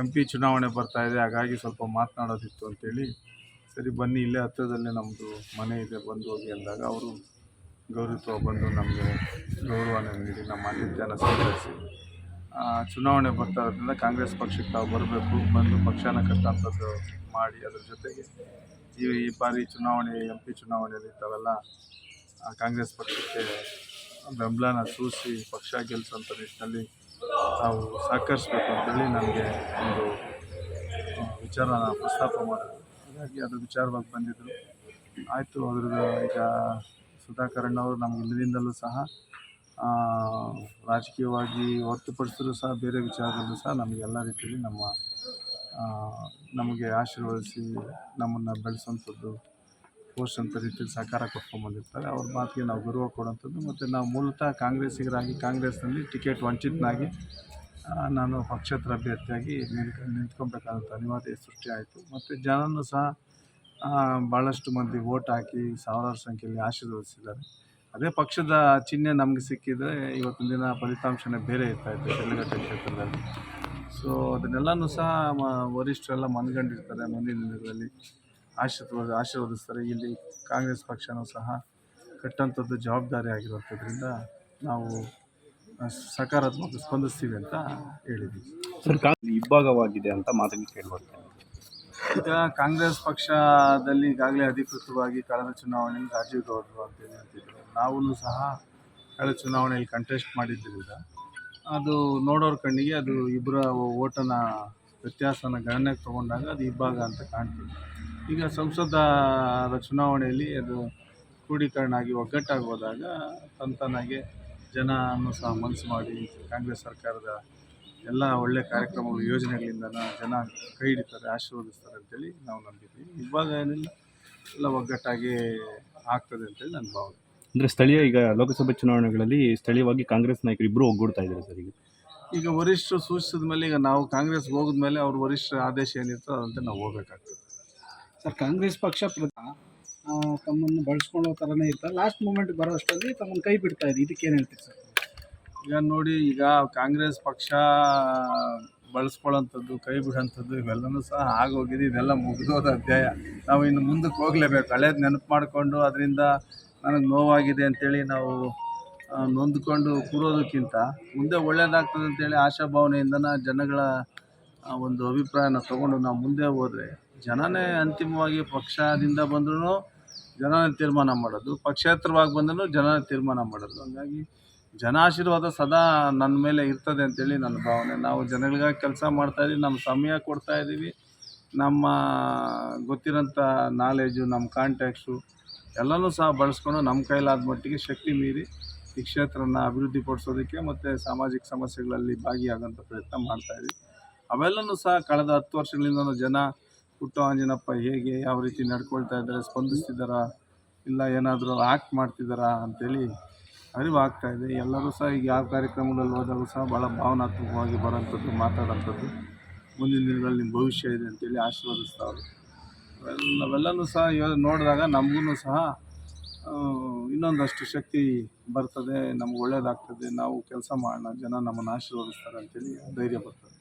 M P ಚುನಾವಣೆ ಬರ್ತಾ ಇದೆ, ಹಾಗಾಗಿ ಸ್ವಲ್ಪ ಮಾತನಾಡೋದಿತ್ತು ಅಂತೇಳಿ. ಸರಿ, ಬನ್ನಿ, ಇಲ್ಲೇ ಹತ್ತಿರದಲ್ಲೇ ನಮ್ಮದು ಮನೆ ಇದೆ, ಬಂದು ಹೋಗಿ ಅಂದಾಗ ಅವರು ಗೌರವತ್ವ ಬಂದು ನಮಗೆ ಗೌರವನ ನೀಡಿ ನಮ್ಮ ಆತಿಥ್ಯನ ಸ್ವೀಕರಿಸಿ. ಚುನಾವಣೆ ಬರ್ತಾ ಇರೋದ್ರಿಂದ ಕಾಂಗ್ರೆಸ್ ಪಕ್ಷಕ್ಕೆ ತಾವು ಬರಬೇಕು, ಬಂದು ಪಕ್ಷನ ಕಟ್ಟಂಥದ್ದು ಮಾಡಿ ಅದ್ರ ಜೊತೆಗೆ. ಈ ಈ ಬಾರಿ ಚುನಾವಣೆ, ಎಂ ಪಿ ಚುನಾವಣೆಯಲ್ಲಿ ತಾವೆಲ್ಲ ಕಾಂಗ್ರೆಸ್ ಪಕ್ಷಕ್ಕೆ ಬೆಂಬಲನ ಸೂಸಿ ಪಕ್ಷ ಗೆಲ್ಲಿಸುವಂಥ ನಿಟ್ಟಿನಲ್ಲಿ ತಾವು ಸಹಕರಿಸ್ಬೇಕು ಅಂತೇಳಿ ನನಗೆ ಒಂದು ವಿಚಾರ ವಿಚಾರನ ಪ್ರಸ್ತಾಪ ಮಾಡಿದ್ರು. ಹಾಗಾಗಿ ಅದು ವಿಚಾರವಾಗಿ ಬಂದಿದ್ದರು ಆಯಿತು, ಅದ್ರದ್ದು ಈಗ ಸುಧಾಕರಣ್ಣವರು ನಮ್ಗೆ ಇಲ್ಲದಿಂದಲೂ ಸಹ ರಾಜಕೀಯವಾಗಿ ಹೊರತುಪಡಿಸಿದ್ರು ಸಹ, ಬೇರೆ ವಿಚಾರದಲ್ಲೂ ಸಹ ನಮಗೆ ಎಲ್ಲ ರೀತಿಯಲ್ಲಿ ನಮ್ಮ ನಮಗೆ ಆಶೀರ್ವದಿಸಿ ನಮ್ಮನ್ನು ಬೆಳೆಸೋಂಥದ್ದು ಅಂತ ರೀತಿಯಲ್ಲಿ ಸಹಕಾರ ಕೊಟ್ಕೊಂಡ್ಬಂದಿರ್ತಾರೆ ಅವ್ರ ಮಾತಿಗೆ ನಾವು ಗೌರವ ಕೊಡೋಂಥದ್ದು ಮತ್ತು ನಾವು ಮೂಲತಃ ಕಾಂಗ್ರೆಸ್ಸಿಗರಾಗಿ ಕಾಂಗ್ರೆಸ್ನಲ್ಲಿ ಟಿಕೆಟ್ ವಂಚಿತನಾಗಿ ನಾನು ಪಕ್ಷೇತರ ಅಭ್ಯರ್ಥಿಯಾಗಿ ನಿಂತ್ಕ ನಿಂತ್ಕೊಬೇಕಾದಂಥ ಅನಿವಾರ್ಯ ಸೃಷ್ಟಿ ಆಯಿತು. ಮತ್ತು ಜನನೂ ಸಹ ಭಾಳಷ್ಟು ಮಂದಿ ವೋಟ್ ಹಾಕಿ ಸಾವಿರಾರು ಸಂಖ್ಯೆಯಲ್ಲಿ ಆಶೀರ್ವದಿಸಿದ್ದಾರೆ. ಅದೇ ಪಕ್ಷದ ಚಿಹ್ನೆ ನಮಗೆ ಸಿಕ್ಕಿದರೆ ಇವತ್ತಿನ ದಿನ ಫಲಿತಾಂಶನೇ ಬೇರೆ ಇರ್ತಾಯಿತ್ತು ಶಿಡ್ಲಘಟ್ಟ ಕ್ಷೇತ್ರದಲ್ಲಿ. ಸೊ ಅದನ್ನೆಲ್ಲನೂ ಸಹ ವರಿಷ್ಠರೆಲ್ಲ ಮನಗಂಡಿರ್ತಾರೆ ಮುಂದಿನ ದಿನಗಳಲ್ಲಿ. ಆಶೀರ್ವಾದ ಆಶೀರ್ವದಿಸ್ತಾರೆ. ಇಲ್ಲಿ ಕಾಂಗ್ರೆಸ್ ಪಕ್ಷನೂ ಸಹ ಕಟ್ಟಂಥದ್ದು ಜವಾಬ್ದಾರಿ ಆಗಿರುವಂಥದ್ರಿಂದ ನಾವು ಸಕಾರಾತ್ಮಕ ಸ್ಪಂದಿಸ್ತೀವಿ ಅಂತ ಹೇಳಿದ್ವಿ. ಇಬ್ಬಾಗವಾಗಿದೆ ಅಂತ ಮಾತನ್ನು ಕೇಳ್ಬರ್ತೇನೆ. ಈಗ ಕಾಂಗ್ರೆಸ್ ಪಕ್ಷದಲ್ಲಿ ಈಗಾಗಲೇ ಅಧಿಕೃತವಾಗಿ ಕಳೆದ ಚುನಾವಣೆಯಲ್ಲಿ ರಾಜೀವ್ ಗೌಡರು ಅಂತ ಹೇಳ್ತಿದ್ರು ನಾವೂ ಸಹ ಕಳೆದ ಚುನಾವಣೆಯಲ್ಲಿ ಕಂಟೆಸ್ಟ್ ಮಾಡಿದ್ದರಿಂದ ಅದು ನೋಡೋರ ಕಣ್ಣಿಗೆ ಅದು ಇಬ್ಬರ ಓಟನ ವ್ಯತ್ಯಾಸನ ಗಣನೆಗೆ ತೊಗೊಂಡಾಗ ಅದು ಇಬ್ಬಾಗ ಅಂತ ಕಾಣ್ತದೆ ಈಗ ಸಂಸದರ ಚುನಾವಣೆಯಲ್ಲಿ ಅದು ಕ್ರೋಢೀಕರಣ ಆಗಿ ಒಗ್ಗಟ್ಟಾಗಿ ಹೋದಾಗ ತಂತನಾಗೆ ಅನ್ನು ಸಹ ಮನಸ್ಸು ಮಾಡಿ ಕಾಂಗ್ರೆಸ್ ಸರ್ಕಾರದ ಎಲ್ಲ ಒಳ್ಳೆ ಕಾರ್ಯಕ್ರಮಗಳು ಯೋಜನೆಗಳಿಂದ ಜನ ಕೈ ಹಿಡಿತಾರೆ ಆಶೀರ್ವದಿಸ್ತಾರೆ ಅಂತೇಳಿ ನಾವು ನಂಬಿದ್ದೀವಿ. ಇವಾಗ ಏನಿಲ್ಲ ಎಲ್ಲ ಒಗ್ಗಟ್ಟಾಗಿ ಆಗ್ತದೆ ಅಂತೇಳಿ ನನ್ನ ಭಾವನೆ. ಅಂದರೆ ಸ್ಥಳೀಯ ಈಗ ಲೋಕಸಭೆ ಚುನಾವಣೆಗಳಲ್ಲಿ ಸ್ಥಳೀಯವಾಗಿ ಕಾಂಗ್ರೆಸ್ ನಾಯಕರು ಇಬ್ಬರು ಒಗ್ಗೂಡ್ತಾ ಇದ್ದಾರೆ ಸರ್ ಈಗ? ಈಗ ವರಿಷ್ಠರು ಸೂಚಿಸಿದ ಮೇಲೆ ಈಗ ನಾವು ಕಾಂಗ್ರೆಸ್ ಹೋಗಿದ್ಮೇಲೆ ಅವ್ರ ವರಿಷ್ಠರ ಆದೇಶ ಏನಿರ್ತೋ ಅದಂತೆ ನಾವು ಹೋಗ್ಬೇಕಾಗ್ತದೆ. ಸರ್, ಕಾಂಗ್ರೆಸ್ ಪಕ್ಷ ತಮ್ಮನ್ನು ಬಳಸ್ಕೊಳ್ಳೋ ಥರನೇ ಇರ್ತಾರೆ. ಲಾಸ್ಟ್ ಮೂಮೆಂಟ್ ಬರೋ ಅಷ್ಟರಲ್ಲಿ ತಮ್ಮನ್ನು ಕೈ ಬಿಡ್ತಾ ಇದೆ. ಇದಕ್ಕೆ ಏನು ಹೇಳ್ತೀರಿ ಸರ್? ಈಗ ನೋಡಿ, ಈಗ ಕಾಂಗ್ರೆಸ್ ಪಕ್ಷ ಬಳಸ್ಕೊಳ್ಳೋಂಥದ್ದು, ಕೈ ಬಿಡೋಂಥದ್ದು ಇವೆಲ್ಲನೂ ಸಹ ಆಗೋಗಿದೆ. ಇದೆಲ್ಲ ಮುಗಿದೋದ ಅಧ್ಯಾಯ. ನಾವು ಇನ್ನು ಮುಂದಕ್ಕೆ ಹೋಗಲೇಬೇಕು. ಹಳೇದು ನೆನಪು ಮಾಡಿಕೊಂಡು ಅದರಿಂದ ನನಗೆ ನೋವಾಗಿದೆ ಅಂಥೇಳಿ ನಾವು ನೊಂದ್ಕೊಂಡು ಕೂರೋದಕ್ಕಿಂತ ಮುಂದೆ ಒಳ್ಳೇದಾಗ್ತದೆ ಅಂತೇಳಿ ಆಶಾಭಾವನೆಯಿಂದನ ಜನಗಳ ಒಂದು ಅಭಿಪ್ರಾಯನ ತೊಗೊಂಡು ನಾವು ಮುಂದೆ ಹೋದರೆ ಜನನೇ ಅಂತಿಮವಾಗಿ ಪಕ್ಷದಿಂದ ಬಂದ್ರೂ ಜನನೇ ತೀರ್ಮಾನ ಮಾಡೋದು, ಪಕ್ಷೇತರವಾಗಿ ಬಂದರೂ ಜನನೇ ತೀರ್ಮಾನ ಮಾಡೋದು. ಹಾಗಾಗಿ ಜನಾಶೀರ್ವಾದ ಸದಾ ನನ್ನ ಮೇಲೆ ಇರ್ತದೆ ಅಂತೇಳಿ ನನ್ನ ಭಾವನೆ. ನಾವು ಜನಗಳಿಗಾಗಿ ಕೆಲಸ ಮಾಡ್ತಾಯಿದ್ದೀವಿ ನಮ್ಮ ಸಮಯ ಕೊಡ್ತಾ ಇದ್ದೀವಿ, ನಮ್ಮ ಗೊತ್ತಿರೋಂಥ ನಾಲೆಜು ನಮ್ಮ ಕಾಂಟ್ಯಾಕ್ಟ್ಸು ಎಲ್ಲನೂ ಸಹ ಬಳಸ್ಕೊಂಡು ನಮ್ಮ ಕೈಲಾದ ಮಟ್ಟಿಗೆ ಶಕ್ತಿ ಮೀರಿ ಈ ಕ್ಷೇತ್ರನ ಅಭಿವೃದ್ಧಿಪಡಿಸೋದಕ್ಕೆ ಮತ್ತು ಸಾಮಾಜಿಕ ಸಮಸ್ಯೆಗಳಲ್ಲಿ ಭಾಗಿಯಾಗೋಂಥ ಪ್ರಯತ್ನ ಮಾಡ್ತಾಯಿದ್ವಿ ಅವೆಲ್ಲನೂ ಸಹ ಕಳೆದ ಹತ್ತು ವರ್ಷಗಳಿಂದ ಜನ ಪುಟ್ಟ ಆಂಜನಪ್ಪ ಹೇಗೆ ಯಾವ ರೀತಿ ನಡ್ಕೊಳ್ತಾ ಇದ್ದಾರೆ, ಸ್ಪಂದಿಸ್ತಿದ್ದಾರಾ, ಇಲ್ಲ ಏನಾದರೂ ಆ್ಯಕ್ಟ್ ಮಾಡ್ತಿದ್ದಾರಾ ಅಂತೇಳಿ ಅರಿವಾಗ್ತಾ ಇದೆ. ಎಲ್ಲರೂ ಸಹ ಈಗ ಯಾವ ಕಾರ್ಯಕ್ರಮಗಳಲ್ಲಿ ಹೋದಾಗೂ ಸಹ ಭಾಳ ಭಾವನಾತ್ಮಕವಾಗಿ ಬರೋಂಥದ್ದು ಮಾತಾಡೋಂಥದ್ದು ಮುಂದಿನ ದಿನಗಳಲ್ಲಿ ನಿಮ್ಮ ಭವಿಷ್ಯ ಇದೆ ಅಂತೇಳಿ ಆಶೀರ್ವದಿಸ್ತಾವ್ರೆ ಅವೆಲ್ಲ ನಾವೆಲ್ಲನೂ ಸಹ ಇವಾಗ ನೋಡಿದಾಗ ನಮಗೂ ಸಹ ಇನ್ನೊಂದಷ್ಟು ಶಕ್ತಿ ಬರ್ತದೆ, ನಮ್ಗೆ ಒಳ್ಳೇದಾಗ್ತದೆ, ನಾವು ಕೆಲಸ ಮಾಡೋಣ, ಜನ ನಮ್ಮನ್ನು ಆಶೀರ್ವದಿಸ್ತಾರೆ ಅಂತೇಳಿ ಧೈರ್ಯ ಬರ್ತದೆ.